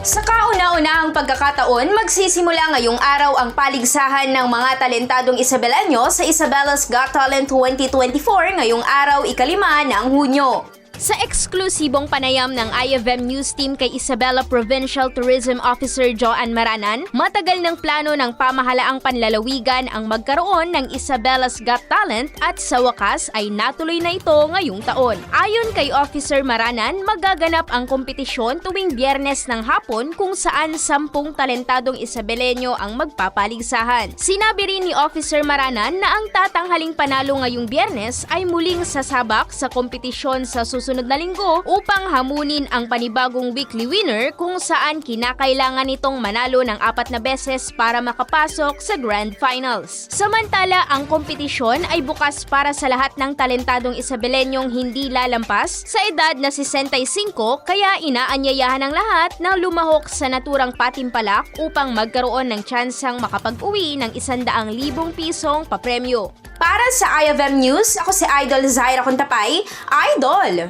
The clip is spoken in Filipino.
Sa kauna-unahang pagkakataon, magsisimula ngayong araw ang paligsahan ng mga talentadong Isabelanyo sa Isabella's Got Talent 2024 ngayong araw ikalima ng Hunyo. Sa eksklusibong panayam ng IFM News Team kay Isabela Provincial Tourism Officer Joanne Maranan, matagal ng plano ng pamahalaang panlalawigan ang magkaroon ng Isabella's Got Talent at sa wakas ay natuloy na ito ngayong taon. Ayon kay Officer Maranan, magaganap ang kompetisyon tuwing biyernes ng hapon kung saan sampung talentadong Isabelenyo ang magpapaligsahan. Sinabi rin ni Officer Maranan na ang tatanghaling panalo ngayong biyernes ay muling sasabak sa kompetisyon sa susunod na linggo upang hamunin ang panibagong weekly winner kung saan kinakailangan nitong manalo ng apat na beses para makapasok sa Grand Finals. Samantala, ang kompetisyon ay bukas para sa lahat ng talentadong Isabelenyong hindi lalampas sa edad na 65 kaya inaanyayahan ng lahat na lumahok sa naturang patimpalak upang magkaroon ng tsansang makapag-uwi ng 100,000 pisong papremyo. Para sa IFM News, ako si Idol Zaira Contapay, Idol!